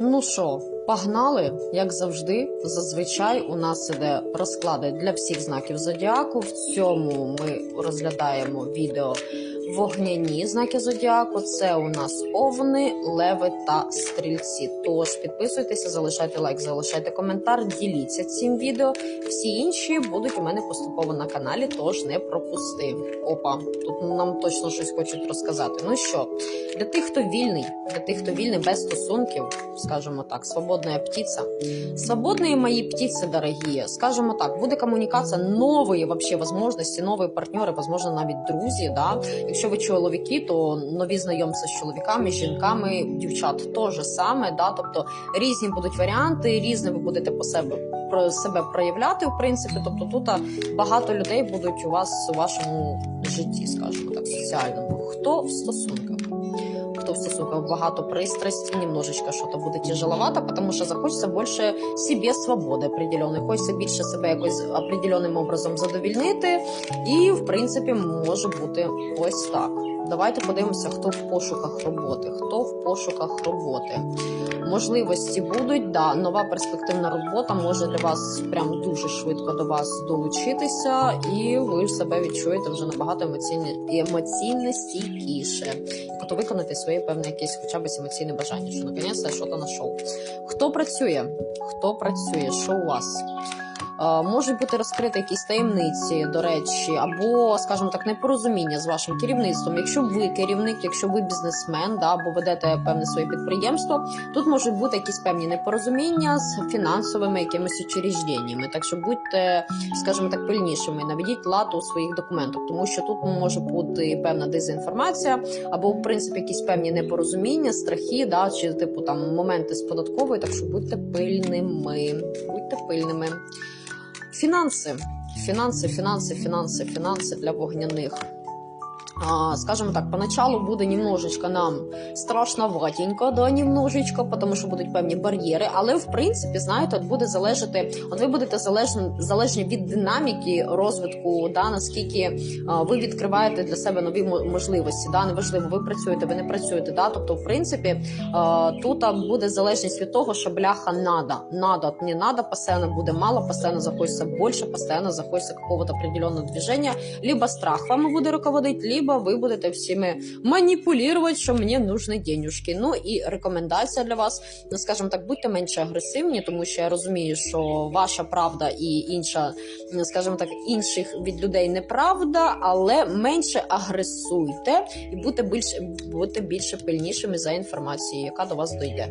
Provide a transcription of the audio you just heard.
Ну що, погнали? Як завжди, зазвичай у нас іде розклади для всіх знаків зодіаку. В цьому ми розглядаємо відео вогняні знаки зодіаку. Це у нас овни, леви та стрільці. Тож підписуйтеся, залишайте лайк, залишайте коментар, діліться цим відео. Всі інші будуть у мене поступово на каналі, тож не пропусти. Опа, тут нам точно щось хочуть розказати. Ну що, для тих, хто вільний, для тих, хто вільний без стосунків, скажімо так, свободна птиця. Свободные мои птицы, дорогие, скажімо так, буде комунікація, нові вообще возможності, нові партнери, возможно, навіть друзі. Да? Якщо ви чоловіки, то нові знайомства з чоловіками, жінками, дівчат то же саме. Да? Тобто різні будуть варіанти, різне ви будете по себе про себе проявляти, в принципі. Тобто тут багато людей будуть у вас у вашому житті, скажімо так, соціальному. Хто в стосунках? Хто в стосунках багато пристрасті, немножечко що-то буде тяжеловато, тому що захочеться більше себе свободи определеної, хочеться більше себе якось определеним образом задовільнити, і в принципі може бути ось так. Давайте подивимося, хто в пошуках роботи, хто в пошуках роботи. Можливості будуть, да, нова перспективна робота може для вас прям дуже швидко до вас долучитися, і ви себе відчуєте вже набагато емоційно, емоційно стійкіше. Тобто виконати своє певне якесь хоча б емоційне бажання, що наконець я щось знайшов. Хто працює? Хто працює? Що у вас? Е, Можуть бути розкриті якісь таємниці, до речі, або, скажімо так, непорозуміння з вашим керівництвом. Якщо ви керівник, якщо ви бізнесмен, да, або ведете певне своє підприємство, тут можуть бути якісь певні непорозуміння з фінансовими якимись учрежденнями. Так що будьте, скажімо так, пильнішими, наведіть лад у своїх документах, тому що тут може бути певна дезінформація, або в принципі якісь певні непорозуміння, страхи, да, чи типу там моменти з податковою. Так що будьте пильними, будьте пильними. Фінанси, фінанси, фінанси, фінанси, фінанси для вогняних. Скажем так, поначалу буде немножечко нам страшноватенько, да, немножечко, тому що будуть певні бар'єри. Але в принципі, знаєте, буде залежати, от ви будете залежні, залежні від динаміки розвитку, да, наскільки ви відкриваєте для себе нові можливості. Да, неважливо, ви працюєте, ви не працюєте. Да, тобто, в принципі, тут буде залежність від того, що бляха надо. Надо, не надо, постоянно буде мало, постоянно захочеться більше, постоянно захочеться какого-то определенного движения, либо страх вами буде руководить, либо ви будете всіми маніпулювати, що мені нужні денюжки. Ну і рекомендація для вас, ну скажімо так, будьте менше агресивні, тому що я розумію, що ваша правда і інша, ну, скажімо так, інших від людей неправда, але менше агресуйте і будьте більше будьте більше пильнішими за інформацією, яка до вас дойде.